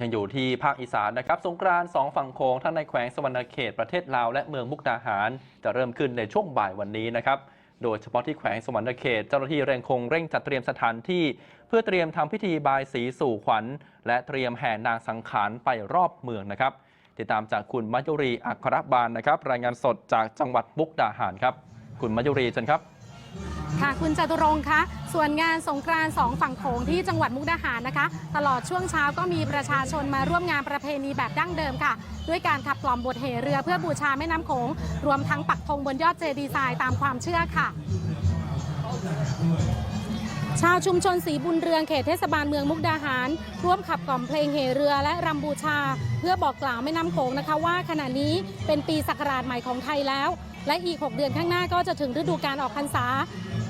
ยังอยู่ที่ภาคอีสานนะครับ สงกรานต์สองฝั่งโขงทั้งในแขวงสวรรณเขตประเทศลาวและเมืองมุกดาหาร จะเริ่มขึ้นในช่วงบ่ายวันนี้นะครับ โดยเฉพาะที่แขวงสวรรณเขตเจ้าหน้าที่เร่งคงเร่งจัดเตรียมสถานที่ เพื่อเตรียมทำพิธีบายสีสู่ขวัญ และเตรียมแห่นางสังขารไปรอบเมืองนะครับ ติดตามจากคุณมัจยุรีอัครบาลนะครับ รายงานสดจากจังหวัดมุกดาหารครับ คุณมัจยุรีเชิญครับ ค่ะคุณจตุรงค์คะส่วนงานสงกรานต์สองฝั่งโขงที่จังหวัดมุกดาหารนะคะ ตลอดช่วงเช้าก็มีประชาชนมาร่วมงานประเพณีแบบดั้งเดิมค่ะ ด้วยการขับกล่อมบทเหเรือเพื่อบูชาแม่น้ำโขงรวมทั้งปักธงบนยอดเจดีย์ทรายตามความเชื่อค่ะชาวชุมชนสีบุญเรืองเขตเทศบาลเมืองมุกดาหาร ร่วมขับกล่อมเพลงเหเรือและรำบูชา เพื่อบอกกล่าวแม่น้ำโขงนะคะว่าขณะนี้เป็นปีศักราชใหม่ของไทยแล้ว และอีก 6 เดือนข้างหน้าก็จะถึงฤดูการออกพรรษา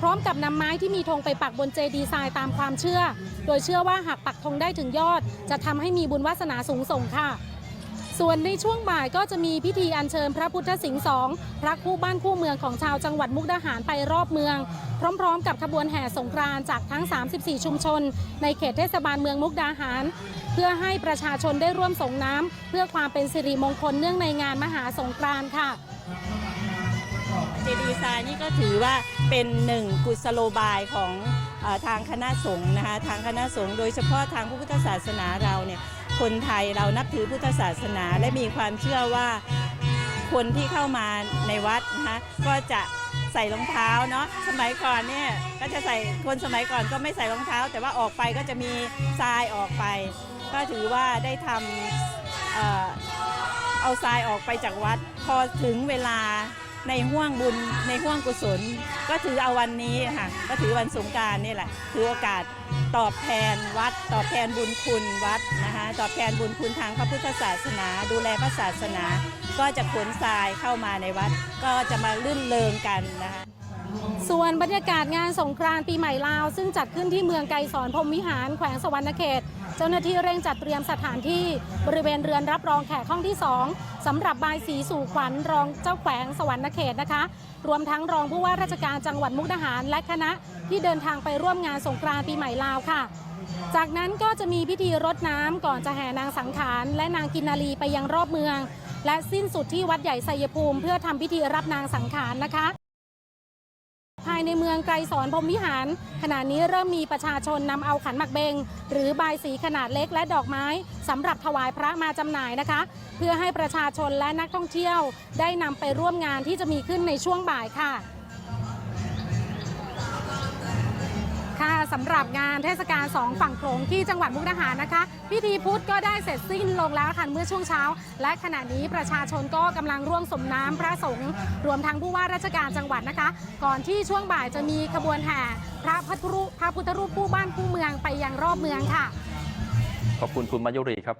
พร้อมกับนำไม้ที่มีธงไปปักบนเจดีย์ทรายตามความเชื่อ โดยเชื่อว่าหากปักธงได้ถึงยอด จะทำให้มีบุญวาสนาสูงส่งค่ะ ส่วนในช่วงบ่ายก็จะมีพิธีอัญเชิญพระพุทธสิงห์สองพระคู่บ้านคู่เมืองของชาวจังหวัดมุกดาหารไปรอบเมือง พร้อม ๆ กับขบวนแห่สงกรานต์จากทั้ง 34 ชุมชน ในเขตเทศบาลเมืองมุกดาหารเพื่อให้ประชาชนได้ร่วมส่งน้ำเพื่อความเป็นสิริมงคลเนื่องในงานมหาสงกรานต์ค่ะ เจดีย์ทรายนี่ก็ถือว่าเป็นหนึ่งกุศโลบายของทางคณะสงฆ์นะคะทางคณะสงฆ์โดยเฉพาะทางพระพุทธศาสนาเราเนี่ยคนไทยเรานับถือพุทธศาสนาและมีความเชื่อว่าคนที่เข้ามาในวัดนะคะก็จะใส่รองเท้าเนาะสมัยก่อนเนี่ยก็จะใส่คนสมัยก่อนก็ไม่ใส่รองเท้า แต่ว่าออกไปก็จะมีทรายออกไป ก็ถือว่าได้ทำเอาทรายออกไปจากวัด พอถึงเวลา ในห่วงบุญในห่วงกุศล ก็ถือเอาวันนี้ค่ะก็ถือวันสงการนี่แหละถือโอกาสตอบแทนวัด ตอบแทนบุญคุณวัดนะคะตอบแทนบุญคุณทางพระพุทธศาสนา ดูแลพระศาสนา ก็จะขนทรายเข้ามาในวัด ก็จะมาลื่นเริงกันนะคะ ส่วนบรรยากาศงานสงกรานต์ปีใหม่ลาว ซึ่งจัดขึ้นที่เมืองไกรสอนพรมวิหารแขวงสวรรณเขต เจ้าหน้าที่เร่งจัดเตรียมสถานที่บริเวณเรือนรับรองแขกห้องที่ 2สำหรับบายสีสู่ขวัญรองเจ้าแขวงสวรรณเขตนะคะ รวมทั้งรองผู้ว่าราชการจังหวัดมุกดาหาร และคณะที่เดินทางไปร่วมงานสงกรานต์ปีใหม่ลาวค่ะจากนั้นก็จะมีพิธีรดน้ำก่อนจะแห่นางสังขาร และนางกินนารีไปยังรอบเมือง และสิ้นสุดที่วัดใหญ่ไสยภูมิ เพื่อทำพิธีรับนางสังขารนะคะายในเมืองไกรสอนพรมวิหาร ขณะนี้เริ่มมีประชาชนนำเอาขันหมักเบง หรือบายสีขนาดเล็กและดอกไม้สำหรับถวายพระมาจำหน่ายนะคะ เพื่อให้ประชาชนและนักท่องเที่ยว ได้นำไปร่วมงานที่จะมีขึ้นในช่วงบ่ายค่ะ ค่ะสำหรับงานเทศกาลสองฝั่งโขงที่จังหวัดมุกดาหารนะคะ พิธีพุทธก็ได้เสร็จสิ้นลงแล้วค่ะเมื่อช่วงเช้า และขณะนี้ประชาชนก็กำลังร่วมสมน้ำพระสงฆ์รวมทั้งผู้ว่าราชการจังหวัดนะคะ ก่อนที่ช่วงบ่ายจะมีขบวนแห่พระพุทธรูปพระพุทธรูปผู้บ้านผู้เมืองไปยังรอบเมืองค่ะ ขอบคุณคุณมายุรีครับ